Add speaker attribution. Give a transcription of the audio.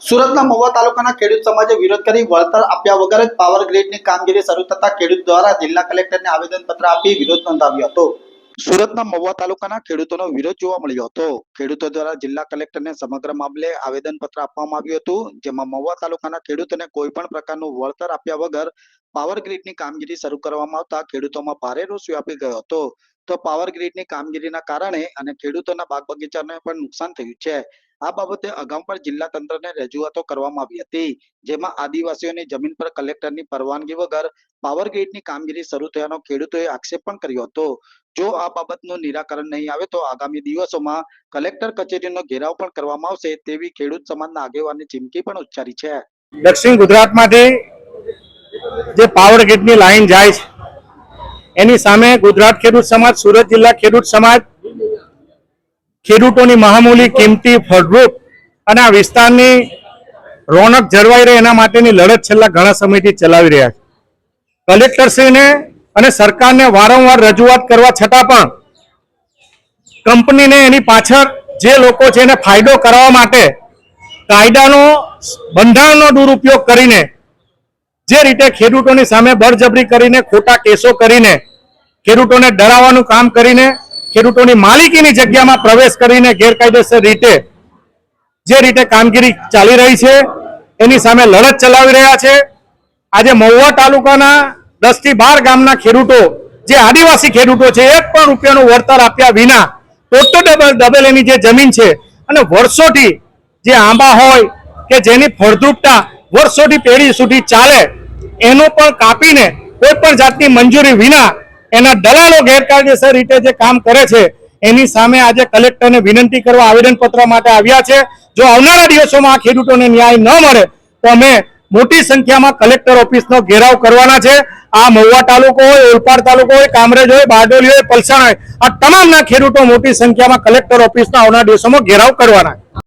Speaker 1: સુરતના મહુવા તાલુકાના ખેડૂત સમાજે વિરોધ કરી વળતર આપ્યા વગર જ પાવર ગ્રીડની કામગીરી શરૂ થતા ખેડૂત દ્વારા જિલ્લા કલેક્ટરને આવેદનપત્ર આપી વિરોધ નોંધાવ્યો હતો. સુરતના મહુવા તાલુકાના ખેડૂતોનો વિરોધ જોવા મળ્યો હતો. ખેડૂતો દ્વારા જિલ્લા કલેક્ટરને સમગ્ર મામલે આવેદનપત્ર આપવામાં આવ્યું હતું, જેમાં મહુવા તાલુકાના ખેડૂતોને કોઈ પણ પ્રકારનું વળતર આપ્યા વગર પાવર ગ્રીડની કામગીરી શરૂ કરવામાં આવતા ખેડૂતોમાં ભારે રોષ વ્યાપી ગયો હતો. તો પાવર ગ્રીડની કામગીરીના કારણે અને ખેડૂતોના બાગ બગીચાને પણ નુકસાન થયું છે. આ બાબતે અગાઉ પણ જિલ્લા તંત્રને રજૂઆતો કરવામાં આવી હતી, જેમાં આદિવાસીઓની જમીન પર કલેક્ટરની પરવાનગી વગર પાવર ગ્રીડની કામગીરી શરૂ થયાનો ખેડૂતોએ આક્ષેપ પણ કર્યો હતો. જો આ બાબતનું નિરાકરણ નહીં આવે તો આગામી દિવસોમાં કલેક્ટર કચેરીનો ઘેરાવ પણ કરવામાં આવશે તેવી ખેડૂત સમાજના આગેવાનની ચીમકી પણ ઉચ્ચારી છે.
Speaker 2: દક્ષિણ ગુજરાતમાંથી જે પાવર ગ્રીડની લાઈન જાય છે, એની સામે ગુજરાત ખેડૂત સમાજ, સુરત જિલ્લા ખેડૂત સમાજ ખેડૂતોની મહામૂલી કિંમતી ફળદ્રુપ અને આ વિસ્તારની રોનક જળવાઈ રહે એના માટેની લડત છેલ્લા ઘણા સમયથી ચલાવી રહ્યા છે. કલેક્ટરશ્રીને અને સરકારને વારંવાર રજૂઆત કરવા છતાં પણ કંપનીને એની પાછળ જે લોકો છે એને ફાયદો કરવા માટે કાયદાનો, બંધારણનો દુરુપયોગ કરીને, જે રીતે ખેડૂતોની સામે બળજબરી કરીને, ખોટા કેસો કરીને ખેડૂતોને ડરાવવાનું કામ કરીને ખેડૂતોની માલિકીની જગ્યામાં પ્રવેશ કરીને ગેરકાયદેસર રીતે જે રીતે કામગીરી ચાલી રહી છે, એની સામે લડત ચલાવી રહ્યા છે. આજે મહુવા તાલુકાના દસથી બાર ગામના ખેડૂતો, જે આદિવાસી ખેડૂતો છે, એક પણ રૂપિયાનું વળતર આપ્યા વિના ટોટો ડબલ ડબલ એની જે જમીન છે અને વર્ષોથી જે આંબા હોય કે જેની ફળદ્રુપતા વર્ષોથી પેઢી સુધી ચાલે, એનું પણ કાપીને કોઈ પણ જાતની મંજૂરી વિના એના દલાલો ગેરકાયદેસર રીતે જે કામ કરે છે, એની સામે આજે કલેક્ટરને વિનંતી કરવા આવેદનપત્ર માટે આવ્યા છે. જો આવનારા દિવસોમાં આ ખેડૂતોને ન્યાય ન મળે, તો અમે મોટી સંખ્યામાં કલેક્ટર ઓફિસનો ઘેરાવ કરવાના છે. આ મહુવા તાલુકો હોય, ઓલપાડ તાલુકો હોય, કામરેજ હોય, બારડોલી હોય, પલસાણ હોય, આ તમામના ખેડૂતો મોટી સંખ્યામાં કલેક્ટર ઓફિસના આવનારા દિવસોમાં ઘેરાવ કરવાના